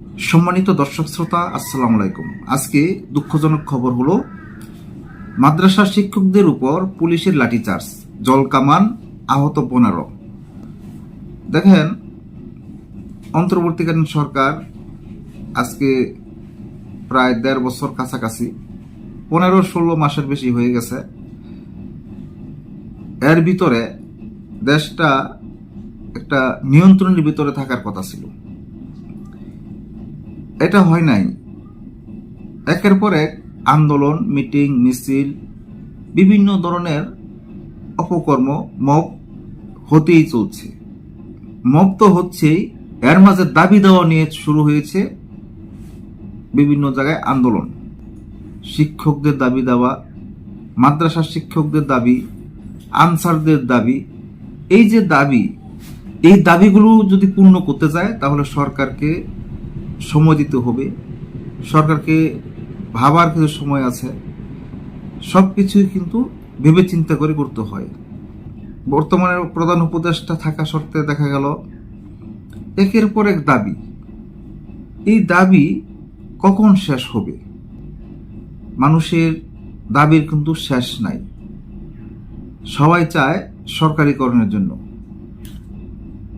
সম্মানিত দর্শক শ্রোতা, আসসালামু আলাইকুম। আজকে দুঃখজনক খবর হলো মাদ্রাসা শিক্ষকদের উপর পুলিশের লাঠিচার্জ, জলকামান, আহত পনেরো। দেখেন, অন্তর্বর্তীকালীন সরকার আজকে প্রায় দেড় বছর কাছাকাছি, পনেরো ষোলো মাসের বেশি হয়ে গেছে। এর ভিতরে দেশটা একটা নিয়ন্ত্রণের ভিতরে থাকার কথা ছিল। এটা হয় নাই। একের পর এক আন্দোলন, মিটিং, মিছিল, বিভিন্ন ধরনের অপকর্ম, মব হতেই চলছে। মব তো হচ্ছেই, এর মাঝে দাবি দেওয়া নিয়ে শুরু হয়েছে বিভিন্ন জায়গায় আন্দোলন। শিক্ষকদের দাবি দেওয়া মাদ্রাসা শিক্ষকদের দাবি, আনসারদের দাবি, এই যে দাবি, এই দাবিগুলো যদি পূর্ণ করতে যায় তাহলে সরকারকে সময় দিতে হবে। সরকারকে ভাবার কিছু সময় আছে। সব কিছুই কিন্তু ভেবে চিন্তা করে করতে হয়। বর্তমানে প্রধান উপদেষ্টা থাকা সত্ত্বে দেখা গেল, একের পর এক দাবি। এই দাবি কখন শেষ হবে? মানুষের দাবির কিন্তু শেষ নাই। সবাই চায় সরকারিকরণের জন্য।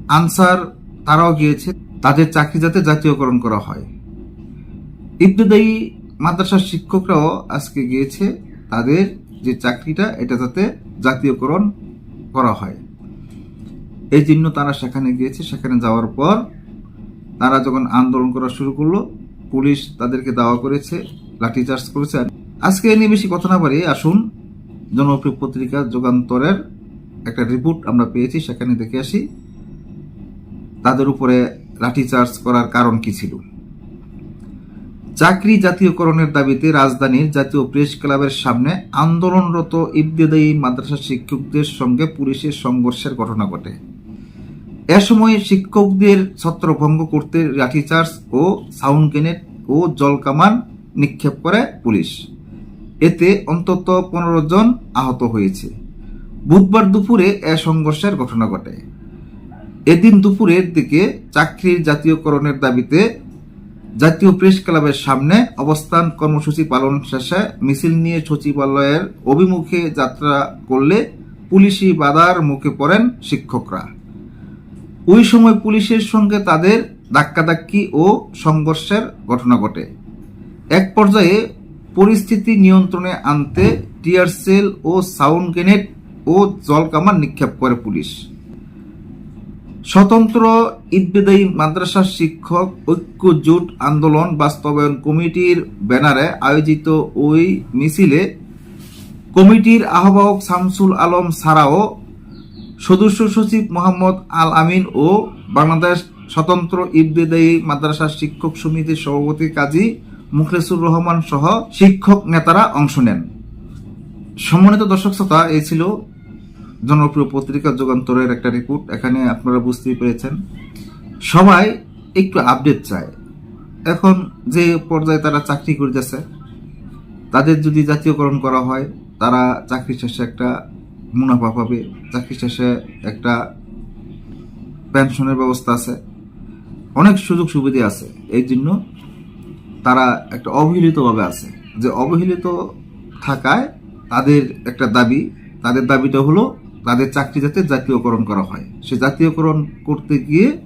আনসার তারাও গিয়েছে। তাদের চাকরি যাতে জাতীয়করণ করা হয়। ইবতদায়ী মাদ্রাসার শিক্ষকরাও আজকে গিয়েছে তাদের যে চাকরিটা, এটা যাতে জাতীয়করণ করা হয়। এই জন্য তারা সেখানে গিয়েছে। সেখানে যাওয়ার পর তারা যখন আন্দোলন করা শুরু করল, পুলিশ তাদেরকে দাওয়া করেছে, লাঠিচার্জ করেছে। আজকে এ নিয়ে বেশি কথা না পারি আসুন। জনপ্রিয় পত্রিকা যুগান্তরের একটা রিপোর্ট আমরা পেয়েছি, সেখানে দেখে আসি। তাদের উপরে লাঠিচার্জ করার কারণ কি ছিল? চাকরি জাতীয়করণের দাবিতে রাজধানীর জাতীয় প্রেস ক্লাবের সামনে আন্দোলনরত ইবতেদায়ী মাদ্রাসা শিক্ষকদের সঙ্গে পুলিশের সংঘর্ষের ঘটনা ঘটে। এ সময় শিক্ষকদের ছত্রভঙ্গ করতে লাঠিচার্জ ও সাউন্ড গ্রেনেড ও জলকামান নিক্ষেপ করে পুলিশ। এতে অন্তত পনেরো জন আহত হয়েছে। বুধবার দুপুরে এ সংঘর্ষের ঘটনা ঘটে। এদিন দুপুরের দিকে চাকরির জাতীয়করণের দাবিতে জাতীয় প্রেস ক্লাবের সামনে অবস্থান কর্মসূচি পালন শেষে মিছিল নিয়ে সচিবালয়ের অভিমুখে যাত্রা করলে পুলিশি বাধার মুখে পড়েন শিক্ষকরা। ওই সময় পুলিশের সঙ্গে তাদের ধাক্কাধাক্কি ও সংঘর্ষের ঘটনা ঘটে। এক পর্যায়ে পরিস্থিতি নিয়ন্ত্রণে আনতে টিয়ার সেল ও সাউন্ড গ্রেনেড ও জলকামান নিক্ষেপ করে পুলিশ। স্বতন্ত্র ইদবেদায়ী মাদ্রাসা শিক্ষক ঐক্য জোট আন্দোলন বাস্তবায়ন কমিটির ব্যানারে আয়োজিত ওই মিছিলে কমিটির আহ্বায়ক শামসুল আলম ছাড়াও সদস্য সচিব মোহাম্মদ আল আমিন ও বাংলাদেশ স্বতন্ত্র ইবতেদায়ী মাদ্রাসা শিক্ষক সমিতির সভাপতি কাজী মুখলেসুর রহমান সহ শিক্ষক নেতারা অংশ নেন। সম্মানিত দর্শক শ্রোতা, এই ছিল জনপ্রিয় পত্রিকা যুগান্তরের একটা রিপোর্ট এখানে আপনারা বুঝতেই পেরেছেন। সবাই একটু আপডেট চায়। এখন যে পর্যায়ে তারা চাকরি করতেছে, তাদের যদি জাতীয়করণ করা হয়, তারা চাকরি শেষে একটা মুনাফা পাবে। চাকরি শেষে একটা পেনশনের ব্যবস্থা আছে। অনেক সুযোগ সুবিধা আছে। এই জন্য তারা একটা অবহেলিতভাবে আছে। যে অবহেলিত থাকায় তাদের একটা দাবি, তাদের দাবিটা হলো তাদের চাকরি যাতে জাতীয়করণ করা হয়। সে জাতীয়করণ করতে গিয়ে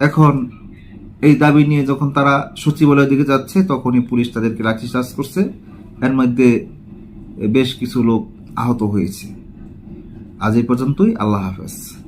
এখন এই দাবি নিয়ে যখন তারা সচিবালয়ের দিকে যাচ্ছে, তখনই পুলিশ তাদেরকে লাঠিচার্জ করছে। এর মধ্যে বেশ কিছু লোক আহত হয়েছে। আজ এই পর্যন্তই, আল্লাহ হাফেজ।